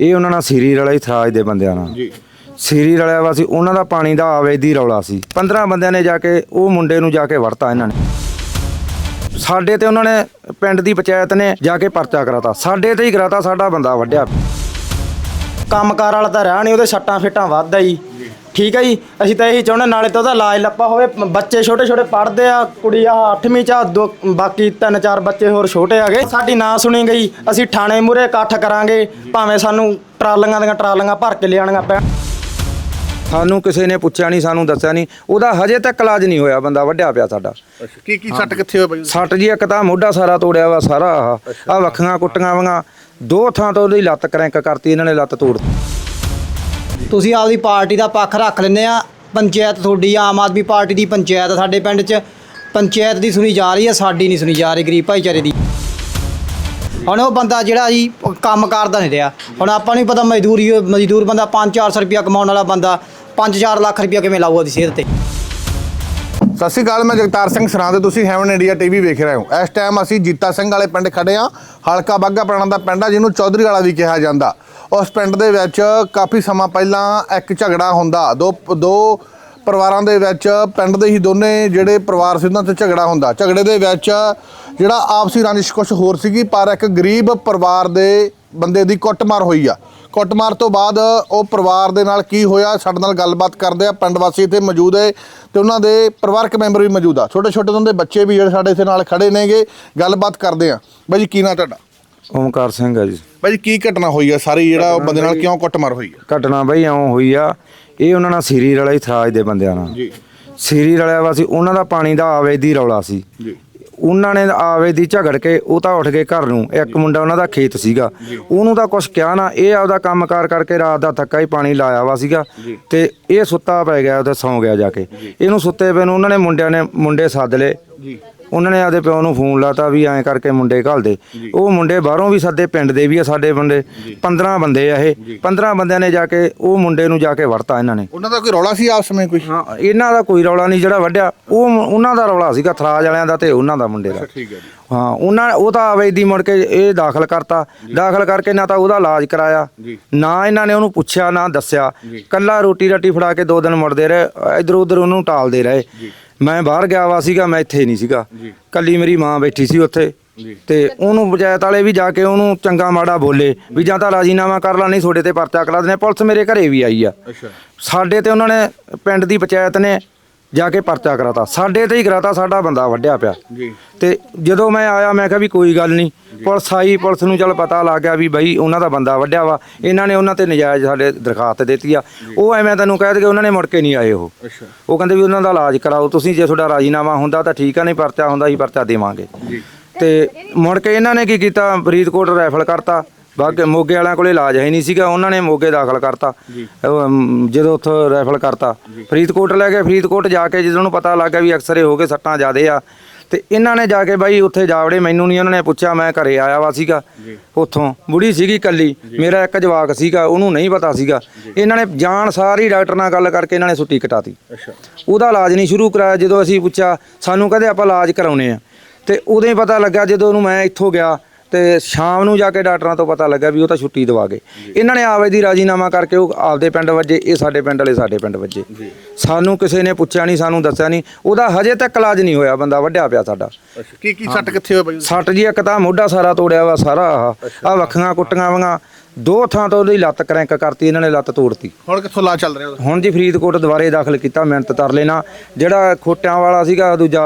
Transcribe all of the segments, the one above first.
ਇਹ ਉਹਨਾਂ ਨਾਲ ਸੀਰੀ ਰਲਿਆ ਹੀ ਥਰਾਜ ਦੇ ਬੰਦਿਆਂ ਨਾਲ। ਜੀ। ਸੀਰੀ ਰਲਿਆ ਵਾ ਸੀ ਉਹਨਾਂ ਦਾ ਪਾਣੀ ਦਾ ਆਵੇਦੀ ਰੌਲਾ ਸੀ। 15 ਬੰਦਿਆਂ ਨੇ ਜਾ ਕੇ ਉਹ ਮੁੰਡੇ ਨੂੰ ਜਾ ਕੇ ਵੜਤਾ ਇਹਨਾਂ ਨੇ। ਸਾਡੇ ਤੇ ਉਹਨਾਂ ਨੇ ਪਿੰਡ ਦੀ ਪੰਚਾਇਤ ਨੇ ਜਾ ਕੇ ਪਰਚਾ ਕਰਾਤਾ। ਸਾਡੇ ਤੇ ਹੀ ਕਰਾਤਾ ਸਾਡਾ ਬੰਦਾ ਵੱਢਿਆ। ਕੰਮਕਾਰ ਵਾਲਾ ਤਾਂ ਰਿਹਾ ਨਹੀਂ ਉਹਦੇ ਸੱਟਾਂ ਫਿੱਟਾਂ ਵੱਧਦਾ ਜੀ ਠੀਕ ਹੈ ਜੀ ਅਸੀਂ ਤਾਂ ਇਹੀ ਚਾਹੁੰਦੇ ਨਾਲੇ ਤਾਂ ਉਹਦਾ ਇਲਾਜ ਲੱਪਾ ਹੋਵੇ ਬੱਚੇ ਛੋਟੇ ਛੋਟੇ ਪੜ੍ਹਦੇ ਆ ਕੁੜੀ ਆ 8ਵੀਂ ਚ ਆ, ਦੋ ਬਾਕੀ ਤਿੰਨ ਚਾਰ ਬੱਚੇ ਹੋਰ ਛੋਟੇ ਆਗੇ ਸਾਡੀ ਨਾ ਸੁਣੀ ਗਈ ਅਸੀਂ ਥਾਣੇ ਮੂਰੇ ਇਕੱਠ ਕਰਾਂਗੇ ਭਾਵੇਂ ਸਾਨੂੰ ਟਰਾਲੀਆਂ ਦੀਆਂ ਟਰਾਲੀਆਂ ਭਰ ਕੇ ਲਿਆਣੀਆਂ ਪੈਣ। ਸਾਨੂੰ ਕਿਸੇ ਨੇ ਪੁੱਛਿਆ ਨਹੀਂ ਸਾਨੂੰ ਦੱਸਿਆ ਨਹੀਂ। ਉਹਦਾ ਹਜੇ ਤੱਕ ਇਲਾਜ ਨਹੀਂ ਹੋਇਆ ਬੰਦਾ ਵੱਢਿਆ ਪਿਆ ਸਾਡਾ। ਅੱਛਾ ਕੀ ਕੀ ਸੱਟ ਕਿੱਥੇ ਹੋਇਆ ਬਾਈ ਸੱਟ ਜੀ ਇੱਕ ਤਾਂ ਮੋਢਾ ਸਾਰਾ ਤੋੜਿਆ ਵਾ ਸਾਰਾ ਆਹ। ਆ ਵੱਖੀਆਂ ਕੁੱਟੀਆਂ ਵਾਂਗਾ ਦੋ ਥਾਂ ਤੋਂ ਉਹਦੀ ਲੱਤ ਕਰੈਂਕ ਕਰਤੀ ਇਹਨਾਂ ਨੇ ਲੱਤ ਤੋੜ ਤੁਸੀਂ ਆਪਦੀ ਪਾਰਟੀ ਦਾ ਪੱਖ ਰੱਖ ਲੈਂਦੇ ਆ। ਪੰਚਾਇਤ ਤੁਹਾਡੀ, ਆਮ ਆਦਮੀ ਪਾਰਟੀ ਦੀ ਪੰਚਾਇਤ ਸਾਡੇ ਪਿੰਡ 'ਚ। ਪੰਚਾਇਤ ਦੀ ਸੁਣੀ ਜਾ ਰਹੀ ਹੈ ਸਾਡੀ ਨਹੀਂ ਸੁਣੀ ਜਾ ਰਹੀ, ਗਰੀਬ ਭਾਈਚਾਰੇ ਦੀ। ਹੁਣ ਉਹ ਬੰਦਾ ਜਿਹੜਾ ਜੀ, ਉਹ ਕੰਮ ਕਰਦਾ ਨਹੀਂ ਰਿਹਾ। ਹੁਣ ਆਪਾਂ ਨੂੰ ਪਤਾ ਮਜ਼ਦੂਰੀ, ਮਜ਼ਦੂਰ ਬੰਦਾ 5-400 ਰੁਪਇਆ ਕਮਾਉਣ ਵਾਲਾ ਬੰਦਾ 5-4 ਲੱਖ ਰੁਪਇਆ ਕਿਵੇਂ ਲਾਊਗਾ ਦੀ ਸਿਹਤ ਤੇ? ਸਤਿ ਸ਼੍ਰੀ ਅਕਾਲ, ਮੈਂ ਜਗਤਾਰ ਸਿੰਘ ਸਰਾਂ ਤੇ ਤੁਸੀਂ ਹੈਵਨ ਇੰਡੀਆ ਟੀਵੀ ਵੇਖ ਰਹੇ ਹੋ। ਇਸ ਟਾਈਮ ਅਸੀਂ ਜੀਤਾ ਸਿੰਘ ਵਾਲੇ ਪਿੰਡ ਖੜੇ ਆ ਹਲਕਾ ਬਾਗਾ ਪੁਰਾਣਾ ਦਾ ਪਿੰਡ ਆ, ਜਿਹਨੂੰ ਚੌਧਰੀ ਵਾਲਾ ਵੀ ਕਿਹਾ ਜਾਂਦਾ। ਉਸ ਪਿੰਡ ਦੇ ਵਿੱਚ ਕਾਫੀ ਸਮਾਂ ਪਹਿਲਾਂ ਇੱਕ ਝਗੜਾ ਹੁੰਦਾ। ਦੋ ਦੋ ਪਰਿਵਾਰਾਂ ਦੇ ਵਿੱਚ ਪਿੰਡ ਦੇ ਹੀ ਦੋਨੇ ਜਿਹੜੇ ਪਰਿਵਾਰ ਸੀ ਉਹਨਾਂ ਤੇ ਝਗੜਾ ਹੁੰਦਾ। ਝਗੜੇ ਦੇ ਵਿੱਚ ਜਿਹੜਾ ਆਪਸੀ ਰੰਜਿਸ਼ ਕੁਛ ਹੋਰ ਸੀਗੀ, ਪਰ ਇੱਕ ਗਰੀਬ ਪਰਿਵਾਰ ਦੇ ਬੰਦੇ ਦੀ ਕੁੱਟਮਾਰ ਹੋਈ ਆ। ਕੁੱਟਮਾਰ ਤੋਂ ਬਾਅਦ ਉਹ ਪਰਿਵਾਰ ਦੇ ਨਾਲ ਕੀ ਹੋਇਆ, ਸਾਡੇ ਨਾਲ ਗੱਲਬਾਤ ਕਰਦੇ ਆ। ਪਿੰਡ ਵਾਸੀ ਇੱਥੇ ਮੌਜੂਦ ਹੈ ਤੇ ਉਹਨਾਂ ਦੇ ਪਰਿਵਾਰਕ ਮੈਂਬਰ ਵੀ ਮੌਜੂਦ ਆ। ਛੋਟੇ ਛੋਟੇ ਉਹਨਾਂ ਦੇ ਬੱਚੇ ਵੀ ਜਿਹੜੇ ਸਾਡੇ ਇੱਥੇ ਨਾਲ ਖੜੇ ਨੇਗੇ, ਗੱਲਬਾਤ ਕਰਦੇ ਆ। ਬਾਈ ਜੀ, ਕੀ ਨਾਂ ਤੁਹਾਡਾ? ਓਮਕਾਰ ਸਿੰਘ ਆ ਜੀ। ਜੀ ਕੀ ਘਟਨਾ ਹੋਈ ਆ? ਸਾਰੀ ਜਿਹੜਾ ਉਹ ਬੰਦੇ ਨਾਲ ਕਿਉਂ ਕੁੱਟਮਾਰ ਹੋਈ ਆ? ਘਟਨਾ ਬਈ ਇਉਂ ਹੋਈ ਆ ਇਹ ਉਹਨਾਂ ਨਾਲ ਸੀਰੀ ਰਲਿਆ ਹੀ ਥਰਾਜ ਦੇ ਬੰਦਿਆਂ ਨਾਲ। ਜੀ। ਸੀਰੀ ਰਲਿਆ ਵਾ ਸੀ ਉਹਨਾਂ ਦਾ ਪਾਣੀ ਦਾ ਆਵੇਦੀ ਰੌਲਾ ਸੀ। ਜੀ। ਉਹਨਾਂ ਨੇ ਆਵੇ ਦੀ ਝਗੜ ਕੇ ਉਹ ਤਾਂ ਉੱਠ ਗਏ ਘਰ ਨੂੰ ਇੱਕ ਮੁੰਡਾ ਉਹਨਾਂ ਦਾ ਖੇਤ ਸੀਗਾ। ਉਹਨੂੰ ਤਾਂ ਕੁਝ ਕਿਹਾ ਨਾ ਇਹ ਆਪਦਾ ਕੰਮਕਾਰ ਕਰਕੇ ਰਾਤ ਦਾ ਥੱਕਾ ਹੀ ਪਾਣੀ ਲਾਇਆ ਵਾ ਸੀਗਾ। ਤੇ ਇਹ ਸੁੱਤਾ ਪੈ ਗਿਆ ਉਹਦੇ ਸੌਂ ਗਿਆ ਜਾ ਕੇ। ਇਹਨੂੰ ਸੁੱਤੇ ਪਏ ਨੂੰ ਉਹਨਾਂ ਨੇ ਮੁੰਡਿਆਂ ਨੇ ਮੁੰਡੇ ਸੱਦ ਲਏ। ਜੀ। ਉਹਨਾਂ ਨੇ ਆਪਦੇ ਪਿਓ ਨੂੰ ਫੋਨ ਲਾਤਾ ਵੀ ਐਂ ਕਰਕੇ ਮੁੰਡੇ ਘੱਲ ਦੇ ਉਹ ਮੁੰਡੇ ਬਾਹਰੋਂ ਵੀ ਸੱਦੇ ਪਿੰਡ ਦੇ ਵੀ ਆ ਸਾਡੇ ਬੰਦੇ। 15 ਬੰਦੇ ਆ ਇਹ। 15 ਬੰਦਿਆਂ ਨੇ ਜਾ ਕੇ ਉਹ ਮੁੰਡੇ ਨੂੰ ਜਾ ਕੇ ਵੜਤਾ ਇਹਨਾਂ ਨੇ। ਉਹਨਾਂ ਦਾ ਕੋਈ ਰੌਲਾ ਸੀ ਆਪਸ ਵਿੱਚ ਕੋਈ? ਹਾਂ ਇਹਨਾਂ ਦਾ ਕੋਈ ਰੌਲਾ ਨਹੀਂ ਜਿਹੜਾ ਵੱਡਿਆ ਉਹ ਉਹਨਾਂ ਦਾ ਰੌਲਾ ਸੀਗਾ ਥਰਾਜ ਵਾਲਿਆਂ ਦਾ ਤੇ ਉਹਨਾਂ ਦਾ ਮੁੰਡੇ ਦਾ। ਠੀਕ ਹੈ ਜੀ। ਹਾਂ ਉਹਨਾਂ ਉਹ ਤਾਂ ਆਵੇ ਦੀ ਮੁੜ ਕੇ ਇਹ ਦਾਖਲ ਕਰਤਾ। ਦਾਖਲ ਕਰਕੇ ਨਾ ਤਾਂ ਉਹਦਾ ਇਲਾਜ ਕਰਾਇਆ। ਨਾ ਇਹਨਾਂ ਨੇ ਉਹਨੂੰ ਪੁੱਛਿਆ ਨਾ ਦੱਸਿਆ। ਕੱਲਾ ਰੋਟੀ ਰੱਟੀ ਫੜਾ ਕੇ ਦੋ ਦਿਨ ਮੁੜਦੇ ਰਹੇ ਇਧਰ ਉਧਰ ਉਹਨੂੰ ਟਾਲਦੇ ਰਹੇ। ਮੈਂ ਬਾਹਰ ਗਿਆ ਵਾ ਸੀਗਾ ਮੈਂ ਇੱਥੇ ਨਹੀਂ ਸੀਗਾ। ਕੱਲੀ ਮੇਰੀ ਮਾਂ ਬੈਠੀ ਸੀ ਉੱਥੇ। ਤੇ ਉਹਨੂੰ ਪੰਚਾਇਤ ਵਾਲੇ ਵੀ ਜਾ ਕੇ ਉਹਨੂੰ ਚੰਗਾ ਮਾੜਾ ਬੋਲੇ ਵੀ ਜਾਂ ਤਾਂ ਰਾਜੀਨਾਮਾ ਕਰ ਲਾ ਨਹੀਂ ਤੁਹਾਡੇ ਤੇ ਪਰਚਾ ਕਰਾ ਦੇਣੇ ਪੁਲਿਸ ਮੇਰੇ ਘਰੇ ਵੀ ਆਈ ਆ। ਅੱਛਾ। ਸਾਡੇ ਤੇ ਉਹਨਾਂ ਨੇ ਪਿੰਡ ਦੀ ਪੰਚਾਇਤ ਨੇ ਜਾ ਕੇ ਪਰਚਾ ਕਰਾਤਾ। ਸਾਡੇ ਤੇ ਹੀ ਕਰਾਤਾ ਸਾਡਾ ਬੰਦਾ ਵੱਢਿਆ ਪਿਆ। ਜੀ। ਤੇ ਜਦੋਂ ਮੈਂ ਆਇਆ ਮੈਂ ਕਿਹਾ ਵੀ ਕੋਈ ਗੱਲ ਨਹੀਂ। ਪੁਲਿਸ ਆਈ ਪੁਲਿਸ ਨੂੰ ਚੱਲ ਪਤਾ ਲੱਗ ਗਿਆ ਵੀ ਬਈ ਉਹਨਾਂ ਦਾ ਬੰਦਾ ਵੱਢਿਆ ਵਾ। ਇਹਨਾਂ ਨੇ ਉਹਨਾਂ ਤੇ ਨਜਾਇਜ਼ ਸਾਡੇ ਦਰਖਾਸਤ ਦਿੱਤੀ ਆ। ਉਹ ਐਵੇਂ ਤੈਨੂੰ ਕਹਿ ਦਗੇ ਉਹਨਾਂ ਨੇ ਮੁੜ ਕੇ ਨਹੀਂ ਆਏ ਉਹ। ਉਹ ਕਹਿੰਦੇ ਵੀ ਉਹਨਾਂ ਦਾ ਇਲਾਜ ਕਰਾਓ ਤੁਸੀਂ ਜੇ ਤੁਹਾਡਾ ਰਾਜੀਨਾਮਾ ਹੁੰਦਾ ਤਾਂ ਠੀਕ ਆ ਨਹੀਂ ਪਰਚਾ ਹੁੰਦਾ ਹੀ ਪਰਚਾ ਦੇਵਾਂਗੇ। ਜੀ। ਤੇ ਮੁੜ ਕੇ ਇਹਨਾਂ ਨੇ ਕੀ ਕੀਤਾ? ਫਰੀਦਕੋਟ ਰੈਫਲ ਕਰਤਾ। ਬਾਗੇ ਮੋਗੇ ਵਾਲਿਆਂ ਕੋਲੇ ਇਲਾਜ ਹੈ ਨਹੀਂ ਸੀਗਾ ਉਹਨਾਂ ਨੇ ਮੋਗੇ ਦਾਖਲ ਕਰਤਾ। ਅਮ, ਜਦੋਂ ਉੱਥੋਂ ਰੈਫਲ ਕਰਤਾ। ਫਰੀਦਕੋਟ ਲੈ ਗਏ ਫਰੀਦਕੋਟ ਜਾ ਕੇ ਜਦੋਂ ਨੂੰ ਪਤਾ ਲੱਗਾ ਵੀ ਐਕਸਰੇ ਹੋ ਗਏ ਸੱਟਾਂ ਜ਼ਿਆਦੇ ਆ ਤੇ ਇਹਨਾਂ ਨੇ ਜਾ ਕੇ ਬਾਈ ਉੱਥੇ ਜਾਵੜੇ ਮੈਨੂੰ ਨਹੀਂ ਉਹਨਾਂ ਨੇ ਪੁੱਛਿਆ ਮੈਂ ਘਰੇ ਆਇਆ ਵਾ ਸੀਗਾ ਉੱਥੋਂ। ਬੁੜੀ ਸੀਗੀ ਕੱਲੀ ਮੇਰਾ ਇੱਕ ਜਵਾਕ ਸੀਗਾ ਉਹਨੂੰ ਨਹੀਂ ਪਤਾ ਸੀਗਾ। ਇਹਨਾਂ ਨੇ ਜਾਣ ਸਾਰੀ ਡਾਕਟਰ ਨਾਲ ਗੱਲ ਕਰਕੇ ਇਹਨਾਂ ਨੇ ਛੁੱਟੀ ਕਟਾਤੀ। ਅੱਛਾ। ਉਹਦਾ ਇਲਾਜ ਨਹੀਂ ਸ਼ੁਰੂ ਕਰਾਇਆ ਜਦੋਂ ਅਸੀਂ ਪੁੱਛਿਆ ਸਾਨੂੰ ਕਹਿੰਦੇ ਆਪਾਂ ਇਲਾਜ ਕਰਾਉਨੇ ਆ। ਤੇ ਉਦੋਂ ਹੀ ਪਤਾ ਲੱਗਾ ਜਦੋਂ ਉਹਨੂੰ ਮੈਂ ਇੱਥੋਂ ਗਿਆ ਤੇ ਸ਼ਾਮ ਨੂੰ ਜਾ ਕੇ ਡਾਕਟਰਾਂ ਤੋਂ ਪਤਾ ਲੱਗਾ ਵੀ ਉਹ ਤਾਂ ਛੁੱਟੀ ਦਵਾ ਗਏ। ਇਹਨਾਂ ਨੇ ਆਵੇ ਦੀ ਰਾਜੀਨਾਮਾ ਕਰਕੇ ਉਹ ਆਪਦੇ ਪਿੰਡ ਵੱਜੇ ਇਹ ਸਾਡੇ ਪਿੰਡ ਵਾਲੇ ਸਾਡੇ ਪਿੰਡ ਵੱਜੇ। ਸਾਨੂੰ ਕਿਸੇ ਨੇ ਪੁੱਛਿਆ ਨਹੀਂ ਸਾਨੂੰ ਦੱਸਿਆ ਨਹੀਂ। ਉਹਦਾ ਹਜੇ ਤੱਕ ਇਲਾਜ ਨਹੀਂ ਹੋਇਆ ਬੰਦਾ ਵੱਢਿਆ ਪਿਆ ਸਾਡਾ। ਕੀ ਕੀ ਸੱਟ ਕਿੱਥੇ ਹੋਇਆ ਬਾਈ ਸੱਟ ਜੀ ਇੱਕ ਤਾਂ ਮੋਢਾ ਸਾਰਾ ਤੋੜਿਆ ਵਾ ਸਾਰਾ ਆਹ। ਆ ਵੱਖੀਆਂ ਕੁੱਟੀਆਂ ਵਾਂਗਾ। ਦੋ ਥਾਂ ਤੋਂ ਉਹਦੀ ਲੱਤ ਕਰੈਂਕ ਕਰਤੀ ਇਹਨਾਂ ਨੇ ਲੱਤ ਤੋੜਤੀ। ਹੁਣ ਕਿੱਥੋਂ ਲਾ ਚੱਲ ਰਿਹਾ? ਹੁਣ ਜੀ ਫਰੀਦਕੋਟ ਦੁਬਾਰੇ ਦਾਖਲ ਕੀਤਾ ਮਿਹਨਤ ਤਰਲੇ ਨਾਲ। ਜਿਹੜਾ ਖੋਟਿਆਂ ਵਾਲਾ ਸੀਗਾ ਦੂਜਾ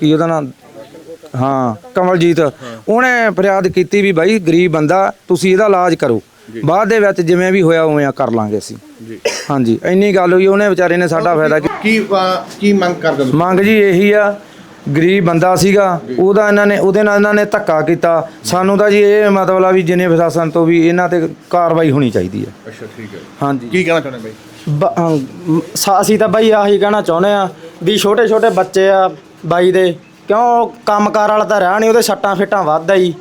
ਕੀ ਉਹਦਾ ਨਾਮ ਹਾਂ ਕਮਲਜੀਤ। ਉਹਨੇ ਫਰਿਆਦ ਕੀਤੀ ਵੀ ਭਾਈ ਗਰੀਬ ਬੰਦਾ ਤੁਸੀਂ ਇਹਦਾ ਇਲਾਜ ਕਰੋ। ਬਾਅਦ ਦੇ ਵਿੱਚ ਜਿਵੇਂ ਵੀ ਹੋਇਆ ਉਵੇਂ ਕਰ ਲਾਂਗੇ ਅਸੀਂ। ਜੀ। ਹਾਂਜੀ ਇੰਨੀ ਗੱਲ ਹੋਈ ਉਹਨੇ ਵਿਚਾਰੇ ਨੇ ਸਾਡਾ ਫਾਇਦਾ ਕੀ ਅਹ, ਕੀ ਮੰਗ ਕਰਦੇ ਹੋ? ਮੰਗ ਜੀ ਇਹੀ ਆ ਗਰੀਬ ਬੰਦਾ ਸੀਗਾ ਉਹਦਾ ਇਹਨਾਂ ਨੇ ਉਹਦੇ ਨਾਲ ਇਹਨਾਂ ਨੇ ਧੱਕਾ ਕੀਤਾ। ਸਾਨੂੰ ਤਾਂ ਜੀ ਇਹ ਮਤਲਬ ਆ ਵੀ ਜਿਨੇ ਪ੍ਰਸ਼ਾਸਨ ਤੋਂ ਵੀ ਇਹਨਾਂ ਤੇ ਕਾਰਵਾਈ ਹੋਣੀ ਚਾਹੀਦੀ ਹੈ ਅੱਛਾ ਠੀਕ ਹੈ। ਹਾਂਜੀ। ਕੀ ਕਹਿਣਾ ਚਾਹੁੰਦੇ ਬਾਈ? ਬ- ਅਮ, ਸਾ- ਅਸੀਂ ਤਾਂ ਬਾਈ ਆਹੀ ਕਹਿਣਾ ਚਾਹੁੰਦੇ ਆ ਵੀ ਛੋਟੇ ਛੋਟੇ ਬੱਚੇ ਆ ਬਾਈ ਦੇ ਕਿਉਂ ਕੰਮਕਾਰ ਵਾਲਾ ਤਾਂ ਰਿਹਾ ਨਹੀਂ ਉਹਦੇ ਸੱਟਾਂ ਫਿੱਟਾਂ ਵੱਧਦਾ ਜੀ।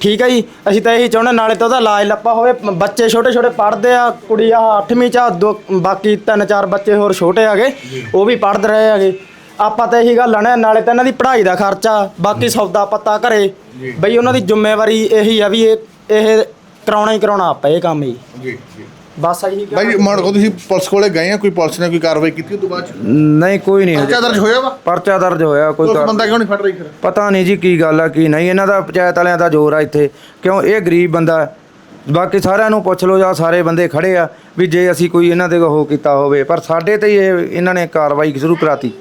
ਠੀਕ ਹੈ ਜੀ? ਅਸੀਂ ਤਾਂ ਇਹੀ ਚਾਹੁੰਦੇ ਨਾਲੇ ਤਾਂ ਉਹਦਾ ਇਲਾਜ ਲੱਪਾ ਹੋਵੇ। ਬੱਚੇ ਛੋਟੇ ਛੋਟੇ ਪੜ੍ਹਦੇ ਆ ਕੁੜੀ ਆ 8ਵੀਂ ਚ ਆ, ਦੋ ਬਾਕੀ ਤਿੰਨ ਚਾਰ ਬੱਚੇ ਹੋਰ ਛੋਟੇ ਆਗੇ ਉਹ ਵੀ ਪੜ੍ਹਦੇ ਰਹੇ ਆਗੇ ਆਪਾਂ ਤਾਂ ਇਹੀ ਗੱਲ ਆਣੇ ਨਾਲੇ ਤਾਂ ਇਹਨਾਂ ਦੀ ਪੜ੍ਹਾਈ ਦਾ ਖਰਚਾ ਬਾਕੀ ਸੌਦਾ ਪੱਤਾ ਘਰੇ। ਬਈ ਉਹਨਾਂ ਦੀ ਜ਼ਿੰਮੇਵਾਰੀ ਇਹੀ ਆ ਵੀ ਇਹ ਇਹ ਕਰਾਉਣਾ ਹੀ ਕਰਾਉਣਾ ਆਪਾਂ ਇਹ ਕੰਮ ਜੀ ਜੀ ਜੀ। ਬਸ ਇਹੀ ਬਾਈ ਜੀ, ਮੰਨ ਲਓ ਤੁਸੀਂ ਪੁਲਿਸ ਕੋਲੇ ਗਏ ਆ ਕੋਈ ਪੁਲਿਸ ਨੇ ਕੋਈ ਕਾਰਵਾਈ ਕੀਤੀ ਉਸ ਤੋਂ ਬਾਅਦ ਚ? ਨਹੀਂ ਕੋਈ ਨਹੀਂ ਪਰਚਾ ਦਰਜ ਹੋਇਆ ਵਾ? ਪਰਚਾ ਦਰਜ ਹੋਇਆ ਕੋਈ ਉਸ ਕਾਰ- ਬੰਦਾ ਕਿਉਂ ਨਹੀਂ ਫੜ ਰਹੀ ਫਿਰ? ਪਤਾ ਨਹੀਂ ਜੀ ਕੀ ਗੱਲ ਆ ਕੀ ਨਹੀਂ। ਇਹਨਾਂ ਦਾ ਪੰਚਾਇਤ ਵਾਲਿਆਂ ਦਾ ਜ਼ੋਰ ਆ ਇੱਥੇ। ਕਿਉਂ? ਇਹ ਗਰੀਬ ਬੰਦਾ ਹੈ। ਬਾਕੀ ਸਾਰਿਆਂ ਨੂੰ ਪੁੱਛ ਲਓ ਜਾਂ ਸਾਰੇ ਬੰਦੇ ਖੜੇ ਆ ਵੀ ਜੇ ਅਸੀਂ ਕੋਈ ਇਹਨਾਂ ਦੇ ਉਹ ਕੀਤਾ ਹੋਵੇ। ਪਰ ਸਾਡੇ ਤੇ ਹੀ ਇਹ ਇਹਨਾਂ ਨੇ ਕਾਰਵਾਈ ਸ਼ੁਰੂ ਕਰਾਤੀ।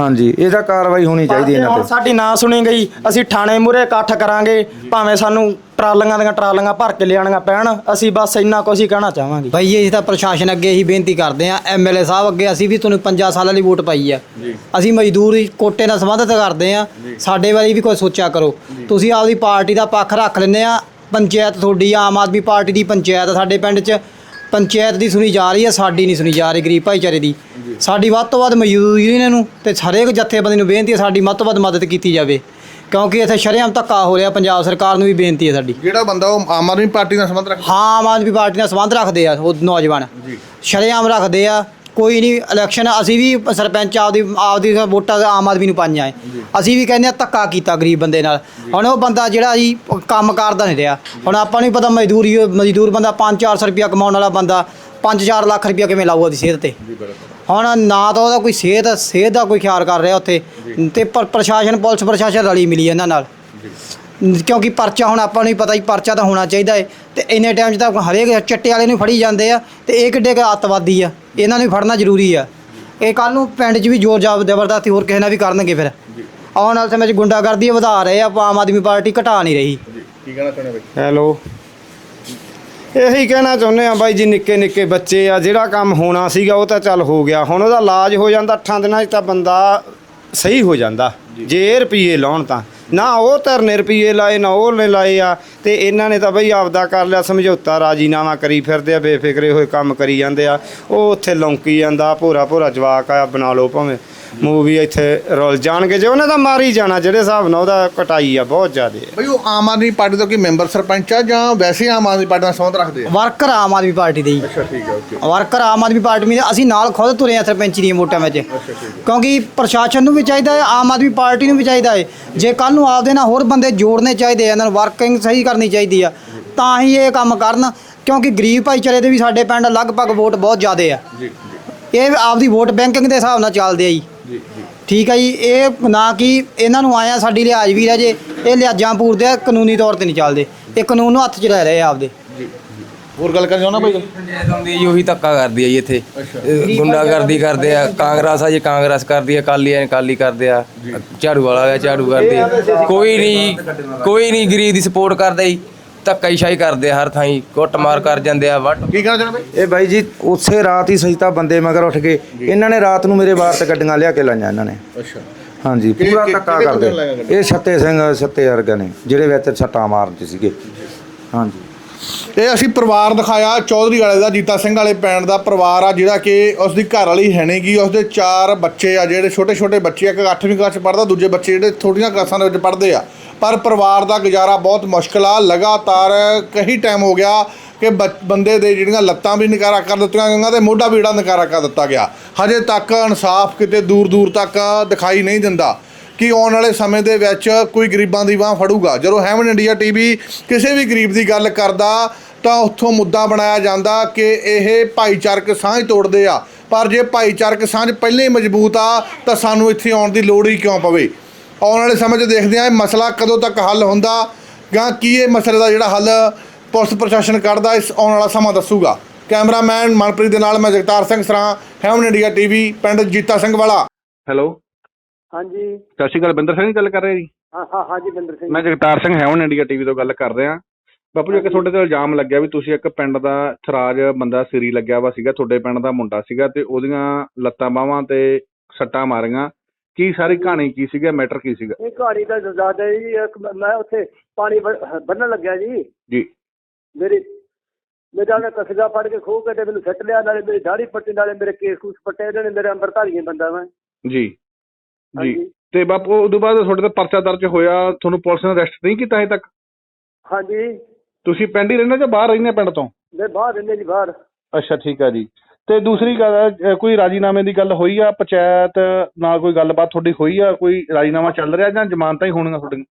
ਹਾਂਜੀ ਇਹਦਾ ਕਾਰਵਾਈ ਹੋਣੀ ਚਾਹੀਦੀ ਇਹਨਾਂ ਹੁਣ ਤੇ। ਸਾਡੀ ਨਾ ਸੁਣੀ ਗਈ ਅਸੀਂ ਥਾਣੇ ਮੂਰੇ ਇਕੱਠ ਕਰਾਂਗੇ ਭਾਵੇਂ ਸਾਨੂੰ ਟਰਾਲੀਆਂ ਦੀਆਂ ਟਰਾਲੀਆਂ ਭਰ ਕੇ ਲਿਆਣੀਆਂ ਪੈਣ ਅਸੀਂ ਬਸ ਇੰਨਾ ਕੁਝ ਹੀ ਕਹਿਣਾ ਚਾਹਾਂਗੇ। ਭਾਈ ਇਹ ਤਾਂ ਪ੍ਰਸ਼ਾਸਨ ਅੱਗੇ ਹੀ ਬੇਨਤੀ ਕਰਦੇ ਆ ਐਮਐਲਏ ਸਾਹਿਬ ਅੱਗੇ ਅਸੀਂ ਵੀ ਤੁਹਾਨੂੰ 5 ਸਾਲਾਂ ਲਈ ਵੋਟ ਪਾਈ ਆ। ਅਸੀਂ ਮਜ਼ਦੂਰ ਕੋਟੇ ਨਾਲ ਸੰਬੰਧਿਤ ਕਰਦੇ ਆ ਸਾਡੇ ਬਾਰੇ ਵੀ ਕੋਈ ਸੋਚਿਆ ਕਰੋ। ਤੁਸੀਂ ਆਪਦੀ ਪਾਰਟੀ ਦਾ ਪੱਖ ਰੱਖ ਲੈਂਦੇ ਆ ਪੰਚਾਇਤ ਤੁਹਾਡੀ ਆਮ ਆਦਮੀ ਪਾਰਟੀ ਦੀ ਪੰਚਾਇਤ ਆ ਸਾਡੇ ਪਿੰਡ 'ਚ ਪੰਚਾਇਤ ਦੀ ਸੁਣੀ ਜਾ ਰਹੀ ਹੈ ਸਾਡੀ ਨਹੀਂ ਸੁਣੀ ਜਾ ਰਹੀ ਗਰੀਬ ਭਾਈਚਾਰੇ ਦੀ। ਸਾਡੀ ਵੱਧ ਤੋਂ ਵੱਧ ਮਜ਼ਦੂਰ ਯੂਨੀਅਨ ਨੂੰ ਤੇ ਹਰੇਕ ਜਥੇਬੰਦੀ ਨੂੰ ਬੇਨਤੀ ਹੈ ਸਾਡੀ ਵੱਧ ਤੋਂ ਵੱਧ ਮਦਦ ਕੀਤੀ ਜਾਵੇ। ਕਿਉਂਕਿ ਇੱਥੇ ਸ਼ਰੇਆਮ ਧੱਕਾ ਹੋ ਰਿਹਾ ਪੰਜਾਬ ਸਰਕਾਰ ਨੂੰ ਵੀ ਬੇਨਤੀ ਹੈ ਸਾਡੀ। ਜਿਹੜਾ ਬੰਦਾ ਉਹ ਆਮ ਆਦਮੀ ਪਾਰਟੀ ਨਾਲ ਸੰਬੰਧ ਰੱਖਦਾ? ਹਾਂ ਆਮ ਆਦਮੀ ਪਾਰਟੀ ਨਾਲ ਸੰਬੰਧ ਰੱਖਦੇ ਆ ਉਹ ਨੌਜਵਾਨ। ਸ਼ਰੇਆਮ ਰੱਖਦੇ ਆ ਕੋਈ ਨਹੀਂ ਇਲੈਕਸ਼ਨ ਅਸੀਂ ਵੀ ਸਰਪੰਚ ਆਪਦੀ ਆਪਦੀ ਵੋਟਾਂ ਆਮ ਆਦਮੀ ਨੂੰ ਪਾਈਆਂ ਏ ਅਸੀਂ ਵੀ ਕਹਿੰਦੇ ਆ ਧੱਕਾ ਕੀਤਾ ਗਰੀਬ ਬੰਦੇ ਨਾਲ। ਹੁਣ ਉਹ ਬੰਦਾ ਜਿਹੜਾ ਜੀ ਕੰਮ ਕਰਦਾ ਨਹੀਂ ਰਿਹਾ। ਹੁਣ ਆਪਾਂ ਨੂੰ ਪਤਾ ਮਜ਼ਦੂਰੀ ਮਜ਼ਦੂਰ ਬੰਦਾ 5-400 ਰੁਪਇਆ ਕਮਾਉਣ ਵਾਲਾ ਬੰਦਾ 5-4 ਲੱਖ ਰੁਪਇਆ ਕਿਵੇਂ ਲਾਊ ਉਹਦੀ ਸਿਹਤ ਤੇ? ਹੁਣ ਨਾ ਤਾਂ ਉਹਦਾ ਕੋਈ ਸਿਹਤ ਸਿਹਤ ਦਾ ਕੋਈ ਖਿਆਲ ਕਰ ਰਿਹਾ ਉੱਥੇ। ਤੇ ਪਰ ਪ੍ਰਸ਼ਾਸਨ ਪੁਲਿਸ ਪ੍ਰਸ਼ਾਸਨ ਰਲੀ ਮਿਲੀ ਇਹਨਾਂ ਨਾਲ। ਕਿਉਂਕਿ ਪਰਚਾ ਹੁਣ ਆਪਾਂ ਨੂੰ ਹੀ ਪਤਾ ਹੀ ਪਰਚਾ ਤਾਂ ਹੋਣਾ ਚਾਹੀਦਾ ਹੈ ਤੇ ਇੰਨੇ ਟਾਈਮ 'ਚ ਤਾਂ ਹਰੇਕ ਚਿੱਟੇ ਵਾਲੇ ਨੂੰ ਫੜੀ ਜਾਂਦੇ ਆ ਤੇ ਇਹ ਕਿੱਡੇ ਕੁ ਅੱਤਵਾਦੀ ਆ। ਇਹਨਾਂ ਨੂੰ ਫੜਨਾ ਜ਼ਰੂਰੀ ਆ। ਇਹ ਕੱਲ ਨੂੰ ਪਿੰਡ 'ਚ ਵੀ ਜ਼ੋਰ ਜਾਬ ਜ਼ਬਰਦਸਤੀ ਹੋਰ ਕਿਸੇ ਨਾਲ ਵੀ ਕਰਨਗੇ ਫਿਰ। ਆਉਣ ਵਾਲੇ ਸਮੇਂ 'ਚ ਗੁੰਡਾਗਰਦੀ ਵਧਾ ਰਹੇ ਆ ਆਮ ਆਦਮੀ ਪਾਰਟੀ ਘਟਾ ਨਹੀਂ ਰਹੀ। ਕੀ ਕਹਿਣਾ ਚਾਹੁੰਦੇ ਬਾਈ? ਹੈਲੋ। ਇਹੀ ਕਹਿਣਾ ਚਾਹੁੰਦੇ ਆ ਬਾਈ ਜੀ ਨਿੱਕੇ ਨਿੱਕੇ ਬੱਚੇ ਆ ਜਿਹੜਾ ਕੰਮ ਹੋਣਾ ਸੀਗਾ ਉਹ ਤਾਂ ਚੱਲ ਹੋ ਗਿਆ। ਹੁਣ ਉਹਦਾ ਇਲਾਜ ਹੋ ਜਾਂਦਾ 8 ਦਿਨਾਂ 'ਚ ਤਾਂ ਬੰਦਾ ਸਹੀ ਹੋ ਜਾਂਦਾ। ਜੇ। ਰੁਪਏ ਲਾਉਣ ਤਾਂ। ਨਾ ਉਹ ਧਰਨੇ ਰੁਪਏ ਲਾਏ, ਨਾ ਉਹ ਨੇ ਲਾਏ ਆ। ਤੇ ਇਹਨਾਂ ਨੇ ਤਾਂ ਬਈ ਆਪਦਾ ਕਰ ਲਿਆ, ਸਮਝੌਤਾ ਰਾਜੀਨਾਮਾ ਕਰੀ ਫਿਰਦੇ ਆ, ਬੇਫਿਕਰੇ ਹੋਏ ਕੰਮ ਕਰੀ ਜਾਂਦੇ ਆ। ਉਹ ਉੱਥੇ ਲੌਂਕੀ ਜਾਂਦਾ ਭੋਰਾ ਭੋਰਾ ਜਵਾਕ ਆ, ਬਣਾ ਲਓ ਭਾਵੇਂ। ਮੂਵੀ ਇੱਥੇ ਰੁਲ ਜਾਣਗੇ। ਜੇ ਉਹਨੇ ਤਾਂ ਮਾਰੀ ਜਾਣਾ ਜਿਹੜੇ ਹਿਸਾਬ ਨਾਲ ਉਹਦਾ ਕਟਾਈ ਆ ਬਹੁਤ ਜ਼ਿਆਦੇ ਬਈ ਉਹ ਆਮ ਆਦਮੀ ਪਾਰਟੀ ਤੋਂ ਕੀ ਮੈਂਬਰ ਸਰਪੰਚ ਆ ਜਾਂ ਵੈਸੇ ਆਮ ਆਦਮੀ ਪਾਰਟੀ ਨਾਲ ਸੰਬੰਧ ਰੱਖਦੇ ਆ? ਵਰਕਰ ਆਮ ਆਦਮੀ ਪਾਰਟੀ ਦੇ ਹੀ। ਅੱਛਾ ਠੀਕ ਹੈ okay. Worker Aam Aadmi party ਦੇ ਅਸੀਂ ਨਾਲ ਖੁਦ ਤੁਰੇ ਆ ਸਰਪੰਚ ਦੀਆਂ ਵੋਟਾਂ ਵਿੱਚ। ਕਿਉਂਕਿ ਪ੍ਰਸ਼ਾਸਨ ਨੂੰ ਵੀ ਚਾਹੀਦਾ ਹੈ ਆਮ ਆਦਮੀ ਪਾਰਟੀ ਨੂੰ ਵੀ ਚਾਹੀਦਾ ਹੈ। ਜੇ ਕੱਲ ਨੂੰ ਆਪਦੇ ਨਾਲ ਹੋਰ ਬੰਦੇ ਜੋੜਨੇ ਚਾਹੀਦੇ ਆ ਇਹਨਾਂ ਨੂੰ ਵਰਕਿੰਗ ਸਹੀ ਕਰਨੀ ਚਾਹੀਦੀ ਆ ਤਾਂ ਹੀ ਇਹ ਕੰਮ ਕਰਨ। ਕਿਉਂਕਿ ਗਰੀਬ ਭਾਈਚਾਰੇ ਦੇ ਵੀ ਸਾਡੇ ਪਿੰਡ ਲਗਭਗ ਵੋਟ ਬਹੁਤ ਜ਼ਿਆਦੇ ਆ। ਇਹ ਆਪਦੀ ਵੋਟ ਬੈਂਕਿੰਗ ਦੇ ਹਿਸਾਬ ਨਾਲ ਚੱਲਦੇ ਆ ਜੀ। ਠੀਕ ਆ ਜੀ ਇਹ ਨਾ ਕਿ ਇਹਨਾਂ ਨੂੰ ਆਇਆ ਸਾਡੀ ਲਿਹਾਜ਼ ਵੀ ਰਹਿ ਜੇ ਇਹ ਲਿਹਾਜ਼ਾਂ ਪੂਰਦੇ ਆ ਕਾਨੂੰਨੀ ਤੌਰ ਤੇ ਨਹੀਂ ਚੱਲਦੇ। ਇਹ ਕਾਨੂੰਨ ਨੂੰ ਹੱਥ 'ਚ ਲੈ ਰਹੇ ਆ ਆਪਦੇ। ਹੋਰ ਗੱਲ ਕਰਨੀ ਚਾਹੁੰਦਾ ਬਾਈ ਪੰਚਾਇਤ ਹੈ ਜੀ ਉਹੀ ਧੱਕਾ ਕਰਦੀ ਹੈ ਜੀ ਇੱਥੇ। ਗੁੰਡਾਗਰਦੀ ਕਰਦੇ ਆ ਕਾਂਗਰਸ ਆ ਜੀ ਕਾਂਗਰਸ ਕਰਦੀ ਹੈ ਕਾਲੀ ਆ ਕਾਲੀ ਕਰਦੇ ਆ। ਝਾੜੂ ਵਾਲਾ ਆ ਝਾੜੂ ਕਰਦੇ ਆ। ਕੋਈ ਨਹੀਂ ਕੋਈ ਨਹੀਂ ਗਰੀਬ ਦੀ ਸਪੋਰਟ ਕਰਦਾ ਜੀ। ਧੱਕਾ ਹੀ ਸ਼ਾਹੀ ਕਰਦੇ ਆ ਹਰ ਥਾਂ ਹੀ ਕੁੱਟਮਾਰ ਕਰ ਜਾਂਦੇ ਆ ਵੱਟ ਕੀ ਕਹਿਣਾ ਚਾਹੁੰਦਾ ਬਾਈ ਇਹ ਬਾਈ ਜੀ ਉਸੇ ਰਾਤ ਹੀ ਸਹੀ ਤਾਂ ਬੰਦੇ ਮਗਰ ਉੱਠ ਗਏ। ਇਹਨਾਂ ਨੇ ਰਾਤ ਨੂੰ ਮੇਰੇ ਬਾਹਰ ਤੇ ਗੱਡੀਆਂ ਲਿਆ ਕੇ ਲਾਈਆਂ ਇਹਨਾਂ ਨੇ। ਅੱਛਾ। ਹਾਂਜੀ ਕਿ- ਪੂਰਾ ਕਿ- ਧੱਕਾ ਕਰਦੇ? ਇਹ ਛੱਤੇ ਸਿੰਘ ਛੱਤੇ ਵਰਗੇ ਨੇ ਜਿਹੜੇ ਵਿੱਚ ਛੱਟਾਂ ਮਾਰਨ ਚ ਸੀਗੇ। ਹਾਂਜੀ। ਇਹ ਅਸੀਂ ਪਰਿਵਾਰ ਦਿਖਾਇਆ, ਚੌਧਰੀ ਵਾਲੇ ਦਾ, ਜੀਤਾ ਸਿੰਘ ਵਾਲੇ ਪੈਣ ਦਾ ਪਰਿਵਾਰ ਆ, ਜਿਹੜਾ ਕਿ ਉਸ ਦੀ ਘਰ ਵਾਲੀ ਹੈ ਨਹੀਂਗੀ ਉਸ ਦੇ ਚਾਰ ਬੱਚੇ ਆ, ਜਿਹੜੇ ਛੋਟੇ ਛੋਟੇ ਬੱਚੇ ਆ, ਇੱਕ 8ਵੀਂ ਕਲਾਸ ਚ ਪੜ੍ਹਦਾ, ਦੂਜੇ ਬੱਚੇ ਜਿਹੜੇ ਥੋੜੀਆਂ ਕਲਾਸਾਂ ਦੇ ਵਿੱਚ ਪੜ੍ਹਦੇ ਆ। ਪਰ ਪਰਿਵਾਰ ਦਾ ਗੁਜ਼ਾਰਾ ਬਹੁਤ ਮੁਸ਼ਕਲ ਆ। ਲਗਾਤਾਰ ਕਈ ਟਾਈਮ ਹੋ ਗਿਆ ਕਿ ਬੰਦੇ ਦੇ ਜਿਹੜੀਆਂ ਲੱਤਾਂ ਵੀ ਨਕਾਰਾ ਕਰ ਦਿੱਤੀਆਂ ਗਈਆਂ ਤੇ ਮੋਢਾ ਵੀ ਜਿਹੜਾ ਨਕਾਰਾ ਕਰ ਦਿੱਤਾ ਗਿਆ। ਹਜੇ ਤੱਕ ਇਨਸਾਫ ਕਿਤੇ ਦੂਰ ਦੂਰ ਤੱਕ ਦਿਖਾਈ ਨਹੀਂ ਦਿੰਦਾ। ਕਿ ਆਉਣ ਵਾਲੇ ਸਮੇਂ ਦੇ ਵਿੱਚ ਕੋਈ ਗਰੀਬਾਂ ਦੀ ਬਾਹ ਫੜੂਗਾ। ਜਦੋਂ ਹੈਵਨ ਇੰਡੀਆ ਟੀਵੀ ਕਿਸੇ ਵੀ ਗਰੀਬ ਦੀ ਗੱਲ ਕਰਦਾ, ਤਾਂ ਉੱਥੋਂ ਮੁੱਦਾ ਬਣਾਇਆ ਜਾਂਦਾ ਕਿ ਇਹ ਭਾਈਚਾਰਕ ਸਾਂਝ ਤੋੜਦੇ ਆ। ਪਰ ਜੇ ਭਾਈਚਾਰਕ ਸਾਂਝ ਪਹਿਲਾਂ ਹੀ ਮਜ਼ਬੂਤ ਆ, ਤਾਂ ਸਾਨੂੰ ਇੱਥੇ ਆਉਣ ਦੀ ਲੋੜ ਹੀ ਕਿਉਂ ਪਵੇ? ਆਉਣ ਵਾਲੇ ਸਮੇਂ 'ਚ ਦੇਖਦੇ ਆ ਇਹ ਮਸਲਾ ਕਦੋਂ ਤੱਕ ਹੱਲ ਹੁੰਦਾ ਜਾਂ ਕੀ ਇਹ ਮਸਲੇ ਦਾ ਜਿਹੜਾ ਹੱਲ ਪੁਲਿਸ ਪ੍ਰਸ਼ਾਸਨ ਕੱਢਦਾ, ਇਸ ਆਉਣ ਵਾਲਾ ਸਮਾਂ ਦੱਸੂਗਾ। ਕੈਮਰਾਮੈਨ ਮਨਪ੍ਰੀਤ ਦੇ ਨਾਲ ਮੈਂ ਜਗਤਾਰ ਸਿੰਘ ਸਰਾਂ ਹੈਵਨ ਇੰਡੀਆ ਟੀਵੀ ਪਿੰਡ ਜੀਤਾ ਸਿੰਘ ਵਾਲਾ। ਹੈਲੋ। ਹਾਂਜੀ। ਸਤਿ ਸ਼੍ਰੀ ਅਕਾਲ ਬਿੰਦਰ ਸਿੰਘ ਗੱਲ ਕਰ ਰਹੇ ਜੀ? ਹਾਂ ਹਾਂ ਹਾਂਜੀ ਬਿੰਦਰ ਸਿੰਘ ਮੈਂ Jagtar Singh Heaven India TV ਤੋਂ ਗੱਲ ਕਰ ਰਿਹਾ। ਬਾਪੂ ਜੀ ਇੱਕ ਤੁਹਾਡੇ ਤੇ ਇਲਜ਼ਾਮ ਲੱਗਿਆ ਵੀ ਤੁਸੀਂ ਇੱਕ ਪਿੰਡ ਦਾ ਥਰਾਜ ਬੰਦਾ ਸਿਰੀ ਲੱਗਿਆ ਵਾ ਸੀਗਾ ਤੁਹਾਡੇ ਪਿੰਡ ਦਾ ਮੁੰਡਾ ਸੀਗਾ ਤੇ ਉਹਦੀਆਂ ਲੱਤਾਂ ਬਾਹਾਂ ਤੇ ਸੱਟਾਂ ਮਾਰੀਆਂ। ਕੀ ਸਾਰੀ ਕਹਾਣੀ ਕੀ ਸੀਗਾ ਮੈਟਰ ਕੀ ਸੀਗਾ? ਇਹ ਕਹਾਣੀ ਦਾ ਦੱਸਦਾ ਜੀ ਇੱਕ ਮ- ਉੱਥੇ ਪਾਣੀ ਬੰਨਣ ਲੱਗਿਆ ਜੀ। ਜੀ। ਮੇਰੀ ਮੇਰਾ ਨੇ ਕਸਗਾ ਫੜ ਕੇ ਖੋਹ ਕੇ ਤੇ ਮੈਨੂੰ ਸੱਟ ਲਿਆ ਨਾਲੇ ਮੇਰੀ ਦਾੜੀ ਪੱਟੀ ਨਾਲੇ ਮੇਰੇ ਕੇਸ ਕੂਸ ਪੱਟੇ ਇਹਨਾਂ ਨੇ ਮੇਰੇ ਅੰਦਰ ਧਾਰੀਏ ਬੰਦਾ ਮੈਂ ਜੀ। ਜੀ। ਹਾਂਜੀ। ਤੇ ਬਾਪੂ ਉਦੋਂ ਬਾਅਦ ਤੁਹਾਡੇ ਤੇ ਪਰਚਾ ਦਰਜ ਹੋਇਆ ਤੁਹਾਨੂੰ ਪੁਲਿਸ ਨੇ ਅਰੈਸਟ ਨਹੀਂ ਕੀਤਾ ਹਜੇ ਤੱਕ? ਹਾਂਜੀ। ਤੁਸੀਂ ਪਿੰਡ ਹੀ ਰਹਿੰਦੇ ਜਾਂ ਬਾਹਰ ਰਹਿੰਦੇ ਪਿੰਡ ਤੋਂ? ਮੈਂ ਬਾਹਰ ਰਹਿੰਦੇ ਜੀ ਬਾਹਰ। ਅੱਛਾ ਠੀਕ ਆ ਜੀ। ਤੇ ਦੂਸਰੀ ਗੱਲ ਅ, ਕੋਈ ਰਾਜੀਨਾਮੇ ਦੀ ਗੱਲ ਹੋਈ ਆ? ਪੰਚਾਇਤ ਨਾਲ ਕੋਈ ਗੱਲਬਾਤ ਤੁਹਾਡੀ ਹੋਈ ਆ? ਕੋਈ ਰਾਜੀਨਾਮਾ ਚੱਲ ਰਿਹਾ ਜਾਂ ਜ਼ਮਾਨਤਾਂ ਹੀ ਹੋਣੀਆਂ ਤੁਹਾਡੀਆਂ?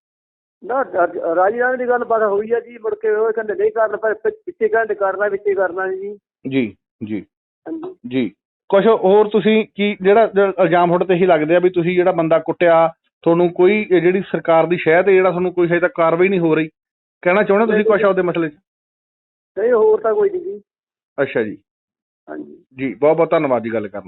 ਨਾ ਰ- ਰਾਜੀ ਨਾਲ ਦੀ ਗੱਲ ਬਾਤ ਹੋਈ ਆ ਜੀ ਮੁੜ ਕੇ ਉਹ ਕਹਿੰਦੇ ਨਹੀਂ ਕਰਨਾ ਪਰ ਪਿ- ਪਿੱਛੇ ਕਹਿੰਦੇ ਕਰਨਾ ਵਿੱਚੇ ਕਰਨਾ ਜੀ। ਜੀ ਜੀ। ਹਾਂਜੀ। ਜੀ। ਕੁਝ ਹੋਰ ਤੁਸੀਂ ਕੀ ਜਿਹੜਾ ਇਲਜ਼ਾਮ ਤੁਹਾਡੇ ਤੇ ਹੀ ਲੱਗਦੇ ਆ ਵੀ ਤੁਸੀਂ ਜਿਹੜਾ ਬੰਦਾ ਕੁੱਟਿਆ ਤੁਹਾਨੂੰ ਕੋਈ ਜਿਹੜੀ ਸਰਕਾਰ ਦੀ ਸ਼ਹਿ ਤੇ ਜਿਹੜਾ ਤੁਹਾਨੂੰ ਕੋਈ ਹਜੇ ਤੱਕ ਕਾਰਵਾਈ ਨਹੀਂ ਹੋ ਰਹੀ ਕਹਿਣਾ ਚਾਹੁੰਦੇ ਤੁਸੀਂ ਕੁਝ ਉਹਦੇ ਮਸਲੇ 'ਚ? ਨਹੀਂ ਹੋਰ ਤਾਂ ਕੋਈ ਨਹੀਂ ਜੀ। ਅੱਛਾ ਜੀ। ਹਾਂਜੀ। ਜੀ ਬਹੁਤ ਬਹੁਤ ਧੰਨਵਾਦ ਜੀ ਗੱਲ ਕਰਨ